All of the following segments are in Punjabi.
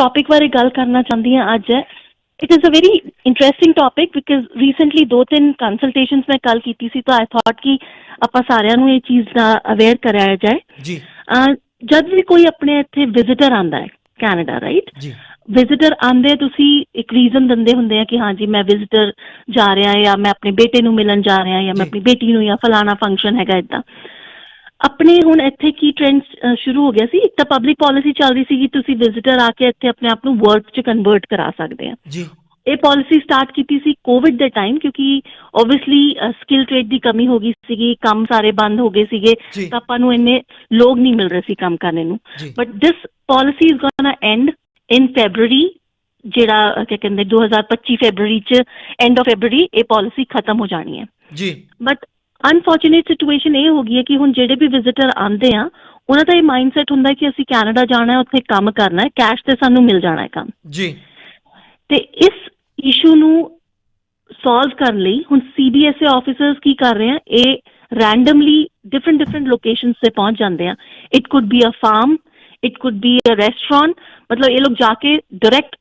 ਟੌਪਿਕ ਬਾਰੇ ਗੱਲ ਕਰਨਾ ਚਾਹੁੰਦੀ ਹਾਂ ਅੱਜ। ਹੈ it is a very interesting topic because recently ਦੋ ਤਿੰਨ ਕੰਸਲਟੇਸ਼ਨਸ ਮੈਂ ਕੱਲ ਕੀਤੀ ਸੀ ਤਾਂ ਆਈ ਥਾਟ ਕਿ ਆਪਾਂ ਸਾਰਿਆਂ ਨੂੰ ਇਹ ਚੀਜ਼ ਦਾ ਅਵੇਅਰ ਕਰਾਇਆ ਜਾਏ। ਜੀ। ਜਦ ਵੀ ਕੋਈ ਆਪਣੇ ਇੱਥੇ ਵਿਜ਼ਿਟਰ ਆਂਦਾ ਹੈ ਕੈਨੇਡਾ ਰਾਈਟ ਜੀ। ਵਿਜ਼ਿਟਰ ਆਂਦੇ ਤੁਸੀਂ ਇੱਕ ਰੀਜ਼ਨ ਦਿੰਦੇ ਹੁੰਦੇ ਆ ਕਿ ਹਾਂਜੀ ਮੈਂ ਵਿਜ਼ਿਟਰ ਜਾ ਰਿਹਾ ਜਾਂ ਮੈਂ ਆਪਣੇ ਬੇਟੇ ਨੂੰ ਮਿਲਣ ਜਾ ਰਿਹਾ ਜਾਂ ਮੈਂ। ਆਪਣੀ ਬੇਟੀ ਨੂੰ ਜਾਂ ਫਲਾਣਾ ਫੰਕਸ਼ਨ ਹੈਗਾ ਇਦਾਂ ਆਪਣੇ ਹੁਣ ਇੱਥੇ ਕੀ ਟ੍ਰੈਂਡ ਸ਼ੁਰੂ ਹੋ ਗਿਆ ਸੀ? ਇੱਕ ਤਾਂ ਪਬਲਿਕ ਪਾਲਿਸੀ ਚੱਲ ਰਹੀ ਸੀ ਕਿ ਤੁਸੀਂ ਵਿਜ਼ਿਟਰ ਆ ਕੇ ਇੱਥੇ ਆਪਣੇ ਆਪ ਨੂੰ ਵਰਕ 'ਚ ਕਨਵਰਟ ਕਰਾ ਸਕਦੇ ਆ। ਜੀ। ਇਹ ਪਾਲਿਸੀ ਸਟਾਰਟ ਕੀਤੀ ਸੀ ਕੋਵਿਡ ਦੇ ਟਾਈਮ ਕਿਉਂਕਿ ਓਬਵੀਅਸਲੀ ਸਕਿੱਲ ਟ੍ਰੇਡ ਦੀ ਕਮੀ ਹੋ ਗਈ ਸੀਗੀ ਕੰਮ ਸਾਰੇ ਬੰਦ ਹੋ ਗਏ ਸੀਗੇ। ਤਾਂ ਆਪਾਂ ਨੂੰ ਇੰਨੇ ਲੋਕ ਨਹੀਂ ਮਿਲ ਰਹੇ ਸੀ ਕੰਮ ਕਰਨ ਨੂੰ। But this policy is gonna end in February ਜਿਹੜਾ ਕੀ ਕਹਿੰਦੇ 2025 ਫੈਬਰੂਰੀ ਚ ਐਂਡ ਆਫ ਫੈਬਰੂਰੀ ਇਹ ਪਾਲਿਸੀ ਖਤਮ ਹੋ ਜਾਣੀ ਹੈ। ਜੀ। ਬਟ ਅਨਫੋਰਚੂਨੇਟ ਸਿਚੁਏਸ਼ਨ ਇਹ ਹੋ ਗਈ ਹੈ ਕਿ ਹੁਣ ਜਿਹੜੇ ਵੀ ਵਿਜ਼ਿਟਰ ਆਉਂਦੇ ਆ ਉਹਨਾਂ ਦਾ ਇਹ ਮਾਈਂਡਸੈਟ ਹੁੰਦਾ ਕਿ ਅਸੀਂ ਕੈਨੇਡਾ ਜਾਣਾ ਹੈ ਉੱਥੇ ਕੰਮ ਕਰਨਾ ਹੈ ਕੈਸ਼ ਤੇ ਸਾਨੂੰ ਮਿਲ ਜਾਣਾ ਹੈ ਕੰਮ। ਜੀ। ਤੇ ਇਸ ਇਸ਼ੂ ਨੂੰ ਸੋਲਵ ਕਰਨ ਲਈ ਹੁਣ ਸੀਬੀਐਸਏ ਆਫੀਸਰਸ ਕੀ ਕਰ ਰਹੇ ਆ ਇਹ ਰੈਂਡਮਲੀ ਡਿਫਰੈਂਟ ਡਿਫਰੈਂਟ ਲੋਕੇਸ਼ਨਸ ਤੇ ਪਹੁੰਚ ਜਾਂਦੇ ਆ। It could be a farm it could be a restaurant ਮਤਲਬ ਇਹ ਲੋਕ ਜਾ ਕੇ ਡਾਇਰੈਕਟ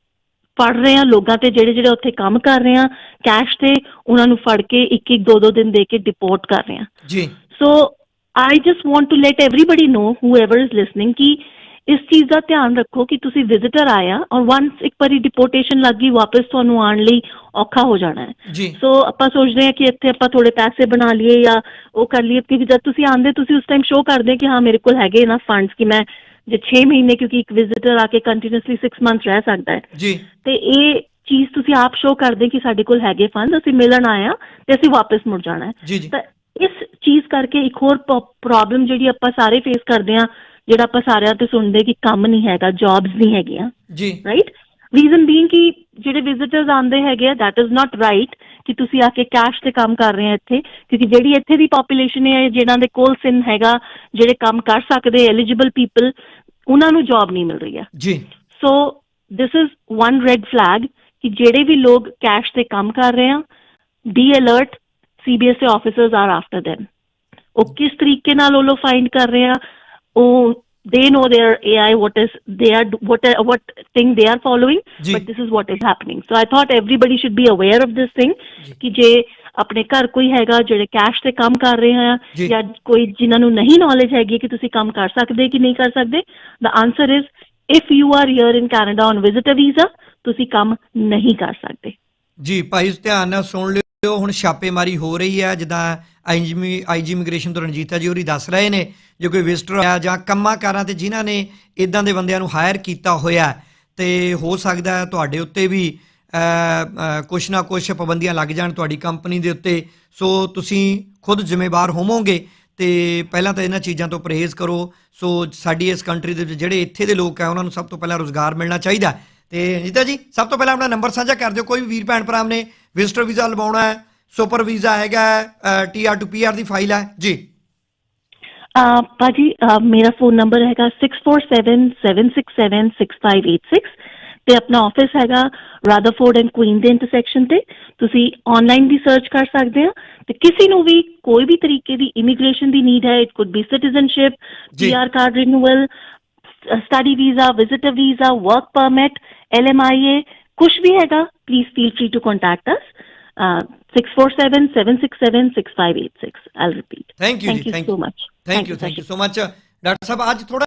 ਪੜ ਰਹੇ ਆ ਲੋਕਾਂ ਤੇ ਜਿਹੜੇ ਜਿਹੜੇ ਉੱਥੇ ਕੰਮ ਕਰ ਰਹੇ ਆ ਕੈਸ਼ ਤੇ ਉਹਨਾਂ ਨੂੰ ਫੜ ਕੇ ਇੱਕ ਇੱਕ ਦੋ ਦੋ ਦਿਨ ਦੇ ਕੇ ਡਿਪੋਰਟ ਕਰ ਰਹੇ ਆ ਜੀ। So I just want to let everybody know whoever is listening ਕਿ ਇਸ ਚੀਜ਼ ਦਾ ਧਿਆਨ ਰੱਖੋ ਕਿ ਤੁਸੀਂ ਵਿਜ਼ਿਟਰ ਆਇਆ ਔਰ ਵਾਂਸ ਇੱਕ ਵਾਰੀ ਡਿਪੋਰਟੇਸ਼ਨ ਲੱਗ ਗਈ ਵਾਪਸ ਤੁਹਾਨੂੰ ਆਉਣ ਲਈ ਔਖਾ ਹੋ ਜਾਣਾ ਹੈ। ਸੋ ਆਪਾਂ ਸੋਚਦੇ ਹਾਂ ਕਿ ਇੱਥੇ ਆਪਾਂ ਥੋੜੇ ਪੈਸੇ ਬਣਾ ਲਈਏ ਜਾਂ ਉਹ ਕਰ ਲਈਏ ਕਿਉਂਕਿ ਜਦ ਤੁਸੀਂ ਆਂਦੇ ਤੁਸੀਂ ਉਸ ਟਾਈਮ ਸ਼ੋਅ ਕਰਦੇ ਕਿ ਹਾਂ ਮੇਰੇ ਕੋਲ ਹੈਗੇ ਨਾ ਫੰਡਸ ਕਿ ਮੈਂ ਜੇ 6 ਮਹੀਨੇ ਕਿਉਂਕਿ ਇੱਕ ਵਿਜ਼ਿਟਰ ਆ ਕੇ ਕੰਟੀਨਿਊਸਲੀ 6 ਮੰਥਸ ਰਹਿ ਸਕਦਾ ਹੈ। ਜੀ। ਤੇ ਇਹ ਚੀਜ਼ ਤੁਸੀਂ ਆਪ ਸ਼ੋਅ ਕਰਦੇ ਕਿ ਸਾਡੇ ਕੋਲ ਹੈਗੇ ਫੰਡ ਅਸੀਂ ਮਿਲਣ ਆਇਆ ਤੇ ਅਸੀਂ ਵਾਪਸ ਮੁੜ ਜਾਣਾ ਹੈ। ਤਾਂ ਇਸ ਚੀਜ਼ ਕਰਕੇ ਇੱਕ ਹੋਰ ਪ੍ਰੋਬਲਮ ਜਿਹੜੀ ਆਪਾਂ ਸਾਰੇ ਫੇਸ ਕਰਦੇ ਆ ਜਿਹੜਾ ਆਪਾਂ ਸਾਰਿਆਂ ਤੇ ਸੁਣਦੇ ਕਿ ਕੰਮ ਨਹੀਂ ਹੈਗਾ ਜੌਬਸ ਨਹੀਂ ਹੈਗੀਆਂ। ਜੀ। ਰਾਈਟ ਰੀਜ਼ਨ ਬੀਇੰਗ ਕਿ ਜਿਹੜੇ ਵਿਜ਼ਿਟਰਸ ਆਉਂਦੇ ਹੈਗੇ ਆ that is not right ਕਿ ਤੁਸੀਂ ਆ ਕੇ ਕੈਸ਼ ਤੇ ਕੰਮ ਕਰ ਰਹੇ ਆ ਇੱਥੇ ਕਿਉਂਕਿ ਜਿਹੜੀ ਇੱਥੇ ਦੀ ਪੋਪੂਲੇਸ਼ਨ ਹੈ ਜਿਹਨਾਂ ਦੇ ਕੋਲ ਸਿਨ ਹੈਗਾ ਜਿਹੜੇ ਕੰਮ ਕਰ ਸਕਦੇ ਐਲੀਜੀਬਲ ਪੀਪਲ ਉਹਨਾਂ ਨੂੰ ਜੌਬ ਨਹੀਂ ਮਿਲ ਰਹੀ ਹੈ ਜੀ so this is one red flag ਕਿ ਜਿਹੜੇ ਵੀ ਲੋਕ ਕੈਸ਼ ਤੇ ਕੰਮ ਕਰ ਰਹੇ ਆ be alert CBSE officers are after them ਉਹ ਕਿਸ ਤਰੀਕੇ ਨਾਲ ਉਹ ਲੋ ਫਾਈਂਡ ਕਰ ਰਹੇ ਆ ਉਹ they know their AI what is they are what what thing they are following ਜੀ। but this is what is happening so I thought everybody should be aware of this thing। ਕਿ ਜੇ ਆਪਣੇ ਘਰ ਕੋਈ ਹੈਗਾ ਜਿਹੜੇ ਕੈਸ਼ ਤੇ ਕੰਮ ਕਰ ਰਹੇ ਆ ਜੀ। ਜਾਂ ਕੋਈ ਜਿਨ੍ਹਾਂ ਨੂੰ ਨਹੀਂ ਨੌਲੇਜ ਹੈਗੀ ਕਿ ਤੁਸੀਂ ਕੰਮ ਕਰ ਸਕਦੇ ਕਿ ਨਹੀਂ ਕਰ ਸਕਦੇ the answer is if you are here in Canada on visitor visa ਤੁਸੀਂ ਕੰਮ ਨਹੀਂ ਕਰ ਸਕਦੇ ਜੀ ਭਾਈ ਧਿਆਨ ਨਾਲ ਸੁਣ ਲਿਓ ਹੁਣ ਛਾਪੇਮਾਰੀ ਹੋ ਰਹੀ ਹੈ ਜਿੱਦਾਂ ਆਈਜੀ ਆਈਜੀ ਇਮੀਗ੍ਰੇਸ਼ਨ ਤੋਂ ਰਣਜੀਤਾ ਜੀ ਹੋਰੀ ਦੱਸ ਰਹੇ ਨੇ ਜੇ ਕੋਈ ਵਿਜ਼ਟਰ ਆਇਆ ਜਾਂ ਕੰਮਾਂ ਕਾਰਾਂ ਤੇ ਜਿਨ੍ਹਾਂ ਨੇ ਇਦਾਂ ਦੇ ਬੰਦਿਆਂ ਨੂੰ ਹਾਇਰ ਕੀਤਾ ਹੋਇਆ ਹੈ, ਤੇ ਹੋ ਸਕਦਾ ਹੈ ਤੁਹਾਡੇ ਉੱਤੇ ਵੀ ਕੁਛ ਨਾ ਕੁਛ ਪਾਬੰਦੀਆਂ ਲੱਗ ਜਾਣ ਤੁਹਾਡੀ ਕੰਪਨੀ ਦੇ ਉੱਤੇ। ਸੋ ਤੁਸੀਂ ਖੁਦ ਜ਼ਿੰਮੇਵਾਰ ਹੋਵੋਗੇ ਤੇ ਪਹਿਲਾਂ ਤਾਂ ਇਹਨਾਂ ਚੀਜ਼ਾਂ ਤੋਂ ਪਰਹੇਜ਼ ਕਰੋ। ਸੋ ਸਾਡੀ ਇਸ ਕੰਟਰੀ ਦੇ ਵਿੱਚ ਜਿਹੜੇ ਇੱਥੇ ਦੇ ਲੋਕ ਆ, ਉਹਨਾਂ ਨੂੰ ਸਭ ਤੋਂ ਪਹਿਲਾਂ ਰੋਜ਼ਗਾਰ ਮਿਲਣਾ ਚਾਹੀਦਾ। ਹੈ। ਤੇ ਨੀਤਾ ਜੀ, ਸਭ ਤੋਂ ਪਹਿਲਾਂ ਆਪਣਾ ਨੰਬਰ ਸਾਂਝਾ ਕਰ ਦਿਓ। ਕੋਈ ਵੀ ਵੀਰ ਭੈਣ ਭਰਾ ਨੇ ਵਿਜ਼ਟਰ ਵੀਜ਼ਾ ਲਵਾਉਣਾ ਹੈ ਸੁਪਰ ਵੀਜ਼ਾ ਹੈਗਾ ਟੀਆਰ ਟੂ ਪੀਆਰ ਦੀ ਫਾਈਲ ਹੈ। ਜੀ। ਅਹ, ਭਾਜੀ ਮੇਰਾ ਫੋਨ ਨੰਬਰ ਹੈਗਾ 6477676586 ਤੇ ਆਪਣਾ ਆਫਿਸ ਹੈਗਾ ਰਾਦਰਫੋਰਡ ਐਂਡ ਕੁਈਨ ਦੇ ਇੰਟਰਸੈਕਸ਼ਨ ਤੇ ਤੁਸੀਂ ਆਨਲਾਈਨ ਵੀ ਸਰਚ ਕਰ ਸਕਦੇ ਆ ਤੇ ਕਿਸੇ ਨੂੰ ਵੀ ਕੋਈ ਵੀ ਤਰੀਕੇ ਦੀ ਇਮੀਗ੍ਰੇਸ਼ਨ ਦੀ ਨੀਡ ਹੈ ਇਟ ਕੁਡ ਬੀ ਸਿਟੀਜ਼ਨਸ਼ਿਪ ਜੀ। PR card renewal study visa visitor visa work permit LMIA ਕੁਝ ਵੀ ਹੈਗਾ please feel free to contact us 6477676586 I'll repeat. Thank you Thank ਜੀ you thank so you much. Thank you thank you so much doctor ਸਾਹਿਬ ਅੱਜ ਥੋੜਾ